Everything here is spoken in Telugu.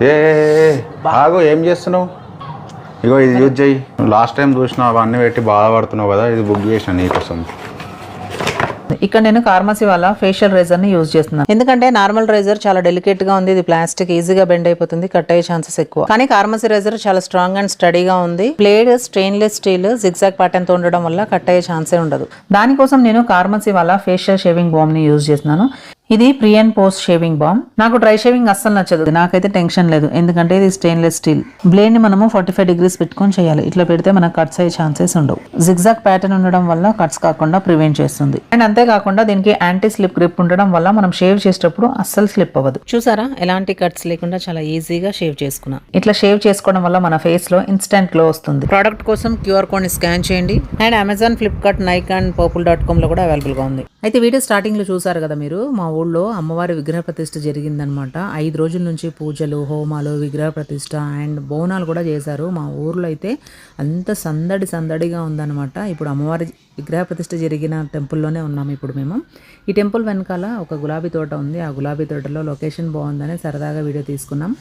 ఏ ఏ, ఏ, చేస్తున్నావు? ఇగో ఇది యూజ్ చెయ్యి లాస్ట్ టైం చూసినావు అవన్నీ పెట్టి బాధపడుతున్నావు కదా ఇది బుక్ చేసిన నీకోసం ఇక్కడ నేను ఫార్మసీ వాళ్ళ ఫేషియల్ రేజర్ని యూజ్ చేస్తున్నాను. ఎందుకంటే నార్మల్ రేజర్ చాలా డెలికేట్గా ఉంది ఇది ప్లాస్టిక్ ఈజీగా బెండ్ అయిపోతుంది కట్ అయ్యే ఛాన్సెస్ ఎక్కువ. కానీ ఫార్మసీ రేజర్ చాలా స్ట్రాంగ్ అండ్ స్టడీగా ఉంది. బ్లేడ్ స్టెయిన్లెస్ స్టీల్ జిగ్జాగ్ ప్యాటర్న్తో ఉండడం వల్ల కట్ అయ్యే ఛాన్సే ఉండదు. దానికోసం నేను ఫార్మసీ వాళ్ళ ఫేషియల్ షేవింగ్ బామ్ని యూజ్ చేస్తున్నాను. ఇది pre and post shaving balm నాకు డ్రై షేవింగ్ అస్సలు నచ్చదు. నాకైతే టెన్షన్ లేదు. ఎందుకంటే ఇది స్టెయిన్లెస్ స్టీల్ బ్లేడ్ని మనము ఫార్టీ ఫైవ్ డిగ్రీస్ పెట్టుకొని చేయాలి. ఇట్లా పెడితే మనకు కట్స్ అయ్యే ఛాన్సెస్ ఉండవు. జిగ్జాగ్ ప్యాటర్న్ ఉండడం వల్ల కట్స్ కాకుండా ప్రివెంట్ చేస్తుంది. అండ్ అంతేకాకుండా దీనికి యాంటీ స్లిప్ గ్రిప్ ఉండడం వల్ల మనం షేవ్ చేసేటప్పుడు అస్సలు స్లిప్ అవ్వదు. చూసారా? ఎలాంటి కట్స్ లేకుండా చాలా ఈజీగా షేవ్ చేసుకున్నా. ఇట్లా షేవ్ చేసుకోవడం వల్ల మన ఫేస్లో ఇన్స్టెంట్ గ్లో వస్తుంది. ప్రోడక్ట్ కోసం క్యూఆర్ కోడ్ని స్కాన్ చేయండి. And Amazon Flipkart Nykaa and Purplle dot కామ్లో కూడా అవైలబుల్గా ఉంది. అయితే వీడియో స్టార్టింగ్లో చూసారు కదా మీరు? మా ఊళ్ళో అమ్మవారి విగ్రహ ప్రతిష్ఠ జరిగిందనమాట. ఐదు రోజుల నుంచి పూజలు హోమాలు విగ్రహ ప్రతిష్ఠ అండ్ బోనాలు కూడా చేశారు. మా ఊర్లో అయితే అంత సందడి సందడిగా ఉందన్నమాట ఇప్పుడు అమ్మవారి విగ్రహ ప్రతిష్ఠ జరిగిన టెంపుల్లోనే ఉన్నాము ఇప్పుడు మేము. ఈ టెంపుల్ వెనకాల ఒక గులాబీ తోట ఉంది. ఆ గులాబీ తోటలో లొకేషన్ బాగుందని సరదాగా వీడియో తీసుకున్నాం.